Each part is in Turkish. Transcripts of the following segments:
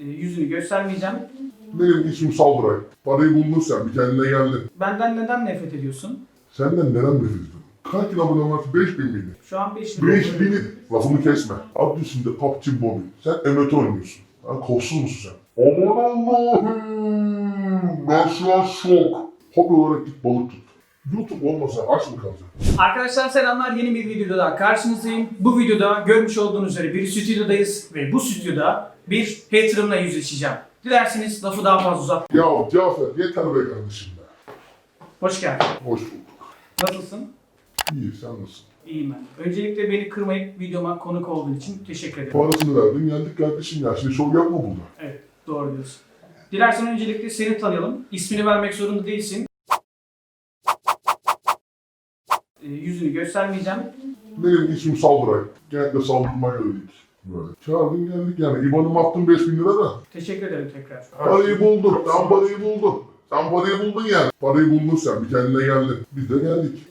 e, yüzünü göstermeyeceğim. Benim ismim Saldıray. Parayı buldun sen, bir kendine geldin. Benden neden nefret ediyorsun? Senden neden nefret ediyorum? Kaç bin abone var? 5000 miydi? Şu an 5 bin. 5000'i lafımı kesme. Adı üstünde PUBG Mobile. Sen emete oynuyorsun. Ha, kolsuz musun sen? Aman Allah'ım! An şok. Hobi olarak git balık tut. YouTube olmasa aç mı kalacaksın? Arkadaşlar selamlar. Yeni bir videoda daha karşınızdayım. Bu videoda görmüş olduğunuz üzere bir stüdyodayız ve bu stüdyoda bir haterımla yüzleşeceğim. Dilerseniz lafı daha fazla uzat. Ya Cafer yeter be kardeşim be. Hoş geldin. Hoş bulduk. Nasılsın? İyi sen nasılsın? İyiyim ben. Öncelikle beni kırmayıp videoma konuk olduğun için teşekkür ederim. Parasını verdin geldik kardeşim ya. Şimdi şov yapma burada. Evet, doğru diyorsun. Dilersen öncelikle seni tanıyalım. İsmini vermek zorunda değilsin. Ee, yüzünü göstermeyeceğim. Benim ismim Saldıray. Genellikle saldırmaya yönelik. Böyle. Çağırdın geldik yani. İban'ımı attın 5000 lira da. Teşekkür ederim tekrar. Parayı buldum. Sen parayı buldun. Sen parayı buldun yani. Parayı buldun sen. Bir kendine geldin. Biz de geldik.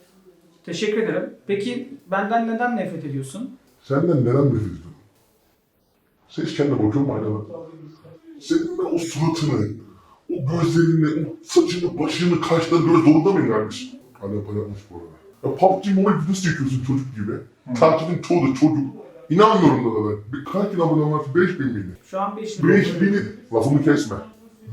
Teşekkür ederim. Peki benden neden nefret ediyorsun? Senden neden nefret ediyorum? Sen hiç kendine bakıyor musun aynada? Senin ben o suratını, o gözlerini, o saçını, başını, kaşları göre zorunda mıyım kardeşim? Hala para yapmış bu arada. Ya PUBG Mobile videosu çekiyorsun çocuk gibi. Takipin çoğu da çocuk. İnanmıyorum da. Bir kaç bin abone var? 5000 miydi? Şu an 5 bin. 5000'i, lafımı kesme.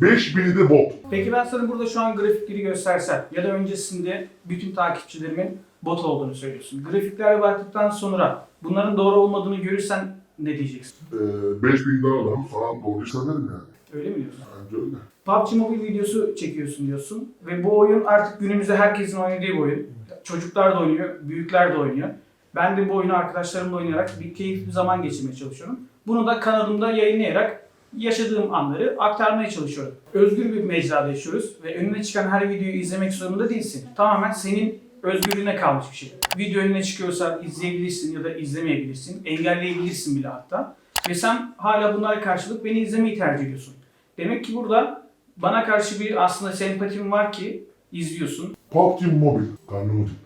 5000'i de bot. Peki ben sana burada şu an grafikleri göstersem ya da öncesinde bütün takipçilerimin bot olduğunu söylüyorsun. Grafiklere baktıktan sonra bunların doğru olmadığını görürsen ne diyeceksin? Ee, 5000 daha alalım falan doğru söylerim yani. Öyle mi diyorsun? Bence öyle. PUBG Mobile videosu çekiyorsun diyorsun ve bu oyun artık günümüzde herkesin oynadığı bir oyun. Çocuklar da oynuyor, büyükler de oynuyor. Ben de bu oyunu arkadaşlarımla oynayarak bir keyifli zaman geçirmeye çalışıyorum. Bunu da kanalımda yayınlayarak yaşadığım anları aktarmaya çalışıyorum. Özgür bir mecrada yaşıyoruz ve önüne çıkan her videoyu izlemek zorunda değilsin. Tamamen senin özgürlüğüne kalmış bir şey. Video önüne çıkıyorsa izleyebilirsin ya da izlemeyebilirsin. Engelleyebilirsin bile hatta. Ve sen hala bunlara karşılık beni izlemeyi tercih ediyorsun. Demek ki burada bana karşı bir aslında sempatim var ki izliyorsun. PUBG Mobile. Tıktı.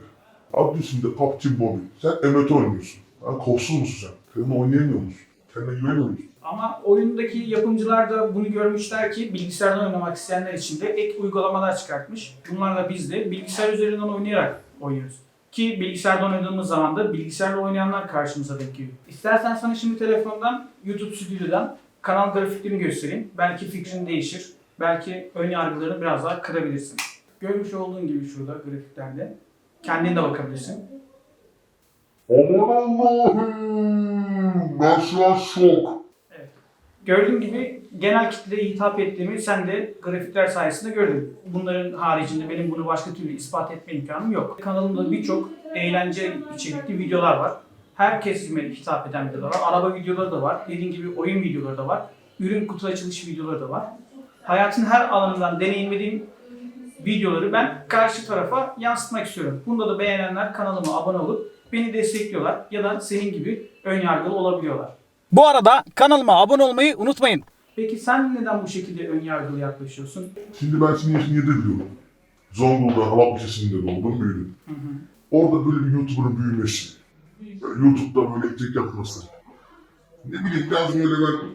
Adı üstünde PUBG Mobile. Sen emete oynuyorsun. Ha, kolsuz musun sen? Kendine oynayamıyor musun? Kendine güveniyor musun? Ama oyundaki yapımcılar da bunu görmüşler ki bilgisayardan oynamak isteyenler için de ek uygulamalar çıkartmış. Bunlarla biz de bilgisayar üzerinden oynayarak oynuyoruz. Ki bilgisayarda oynadığımız zaman da bilgisayarla oynayanlar karşımıza denk geliyor. İstersen sana şimdi telefondan YouTube Studio'dan kanal grafiklerini göstereyim. Belki fikrin değişir. Belki ön yargılarını biraz daha kırabilirsin. Görmüş olduğun gibi şurada grafiklerde. Kendin de bakabilirsin. Aman Allah'ım! An şok. Gördüğün gibi genel kitleye hitap ettiğimi sen de grafikler sayesinde gördün. Bunların haricinde benim bunu başka türlü ispat etme imkanım yok. Kanalımda birçok eğlence içerikli videolar var. Her kesime hitap eden videolar var. Araba videoları da var. Dediğim gibi oyun videoları da var. Ürün kutu açılış videoları da var. Hayatın her alanından deneyimlediğim videoları ben karşı tarafa yansıtmak istiyorum. Bunda da beğenenler kanalıma abone olup beni destekliyorlar ya da senin gibi ön yargılı olabiliyorlar. Bu arada kanalıma abone olmayı unutmayın. Peki sen neden bu şekilde ön yargılı yaklaşıyorsun? Şimdi ben senin yaşını 7 biliyorum. Zonguldak'ın Halap Lisesi'nde doğdum, büyüdüm. Hı hı. Orada böyle bir YouTuber'ın büyümesi, böyle YouTube'da böyle tek yapması. Ne bileyim biraz böyle ben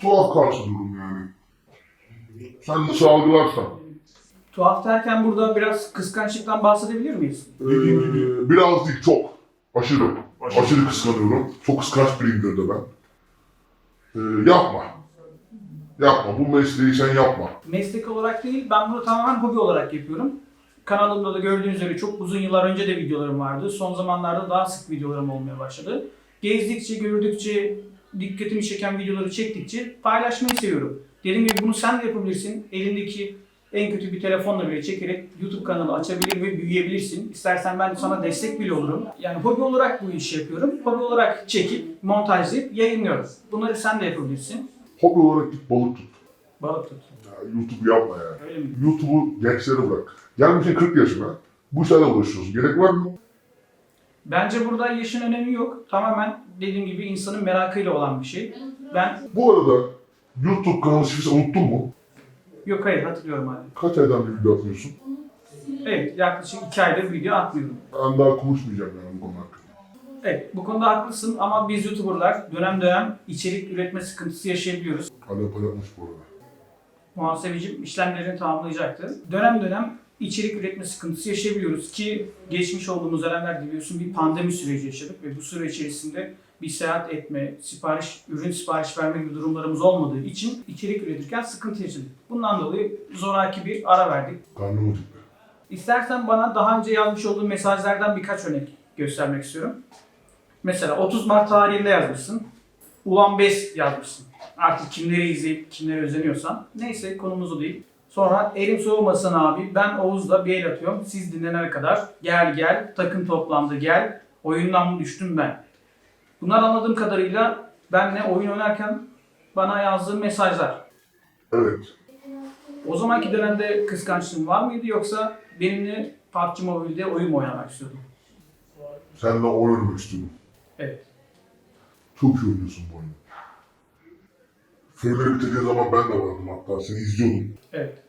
tuhaf karşılıyorum yani. Sen nasıl algılarsan. Tuhaf derken burada biraz kıskançlıktan bahsedebilir miyiz? Dediğim gibi biraz değil çok. Aşırı. Aşırı, kıskanıyorum. Çok kıskanç biriyimdir de ben. Ee, yapma. Yapma. Bu mesleği sen yapma. Meslek olarak değil, ben bunu tamamen hobi olarak yapıyorum. Kanalımda da gördüğünüz üzere çok uzun yıllar önce de videolarım vardı. Son zamanlarda daha sık videolarım olmaya başladı. Gezdikçe, gördükçe, dikkatimi çeken videoları çektikçe paylaşmayı seviyorum. Dediğim gibi bunu sen de yapabilirsin. Elindeki en kötü bir telefonla bile çekerek YouTube kanalı açabilir ve büyüyebilirsin. İstersen ben sana destek bile olurum. Yani hobi olarak bu işi yapıyorum. Hobi olarak çekip, montajlayıp yayınlıyorum. Bunları sen de yapabilirsin. Hobi olarak git balık tut. Balık tut. Ya, YouTube yapma yani. Öyle mi? YouTube'u gençlere bırak. Gelmişsin 40 yaşına. Bu işlerle uğraşıyorsun. Gerek var mı? Bence burada yaşın önemi yok. Tamamen dediğim gibi insanın merakıyla olan bir şey. Ben Bu arada YouTube kanalı şifresi unuttun mu? Yok hayır hatırlıyorum abi. Kaç aydan bir video atmıyorsun? Evet yaklaşık iki aydır video atmıyorum. Ben daha konuşmayacağım yani bu konu hakkında. Evet bu konuda haklısın ama biz YouTuber'lar dönem dönem içerik üretme sıkıntısı yaşayabiliyoruz. Hala para yapmış bu arada. Muhasebecim işlemlerini tamamlayacaktı. Dönem dönem içerik üretme sıkıntısı yaşayabiliyoruz ki geçmiş olduğumuz dönemlerde biliyorsun bir pandemi süreci yaşadık ve bu süre içerisinde bir seyahat etme, sipariş, ürün sipariş verme gibi durumlarımız olmadığı için içerik üretirken sıkıntı yaşadık. Bundan dolayı zoraki bir ara verdik. Karnım acıktı. İstersen bana daha önce yazmış olduğun mesajlardan birkaç örnek göstermek istiyorum. Mesela 30 Mart tarihinde yazmışsın. Ulan Bes yazmışsın. Artık kimleri izleyip kimlere özeniyorsan. Neyse konumuz o değil. Sonra elim soğumasın abi. Ben Oğuz'la bir el atıyorum. Siz dinlenene kadar. Gel gel. Takım toplandı gel. Oyundan mı düştüm ben? Bunlar anladığım kadarıyla benle oyun oynarken bana yazdığın mesajlar. Evet. O zamanki dönemde kıskançlığın var mıydı yoksa benimle PUBG Mobile'de oyun mu oynamak istiyordun? Seninle oynamak istiyorum. Evet. Çok iyi oynuyorsun bu oyunu. Filmleri bitirdiği zaman ben de vardım hatta seni izliyordum. Evet.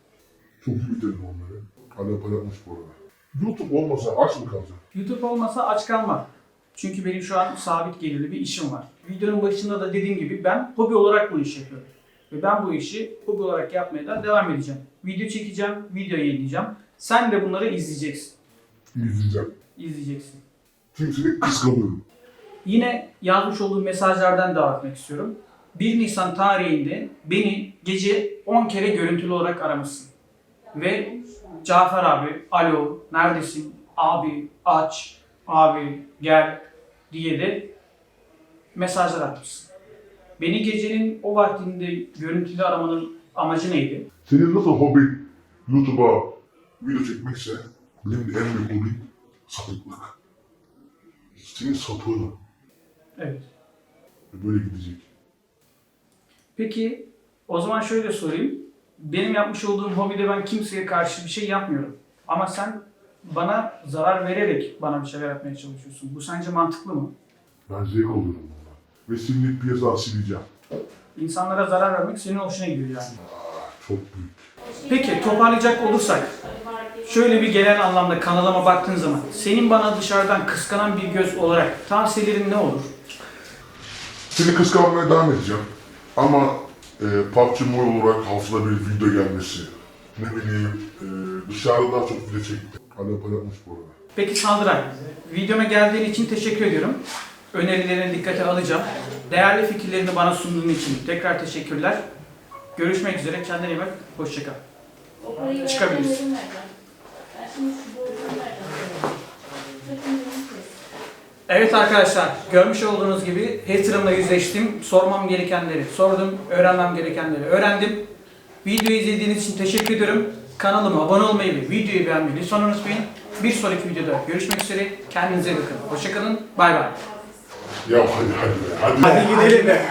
Çok iyi bitirdin onları. Hala yapmış bu arada. YouTube olmasa aç mı kalacak? YouTube olmasa aç kalmam. Çünkü benim şu an sabit gelirli bir işim var. Videonun başında da dediğim gibi ben hobi olarak bu işi yapıyorum. Ve ben bu işi hobi olarak yapmaya da devam edeceğim. Video çekeceğim, video yayınlayacağım. Sen de bunları izleyeceksin. İzleyeceğim. İzleyeceksin. Çünkü kıskanıyorum. Yine yazmış olduğum mesajlardan devam etmek istiyorum. 1 Nisan tarihinde beni gece 10 kere görüntülü olarak aramışsın. Ve Cafer abi, alo, neredesin? Abi, aç, abi, gel diye de mesajlar atmışsın. Beni gecenin o vaktinde görüntülü aramanın amacı neydi? Senin nasıl hobi YouTube'a video çekmekse benim de en büyük hobim sapıklık. Senin sapığın Evet. böyle gidecek. Peki o zaman şöyle sorayım. Benim yapmış olduğum hobide ben kimseye karşı bir şey yapmıyorum. Ama sen bana zarar vererek bana bir şeyler yapmaya çalışıyorsun. Bu sence mantıklı mı? Ben zevk alıyorum bundan. Ve silinip piyasa sileceğim. İnsanlara zarar vermek senin hoşuna gidiyor yani. Çok büyük. Peki toparlayacak olursak şöyle bir genel anlamda kanalıma baktığın zaman senin bana dışarıdan kıskanan bir göz olarak tavsiyelerin ne olur? Seni kıskanmaya devam edeceğim. Ama e, PUBG Mobile olarak haftada bir video gelmesi, ne bileyim e, dışarıda daha çok video çekti. Hala para yapmış bu arada. Peki Sandıray, videoma geldiğin için teşekkür ediyorum. Önerilerini dikkate alacağım. Değerli fikirlerini bana sunduğun için tekrar teşekkürler. Görüşmek üzere, kendine iyi bak, hoşçakal. Çıkabiliriz. Evet arkadaşlar, görmüş olduğunuz gibi haterımla yüzleştim. Sormam gerekenleri sordum, öğrenmem gerekenleri öğrendim. Videoyu izlediğiniz için teşekkür ediyorum. Kanalıma abone olmayı ve videoyu beğenmeyi lütfen unutmayın. Bir sonraki videoda görüşmek üzere. Kendinize bakın. Hoşçakalın. Bay bay. Ya hadi hadi hadi. Hadi gidelim be.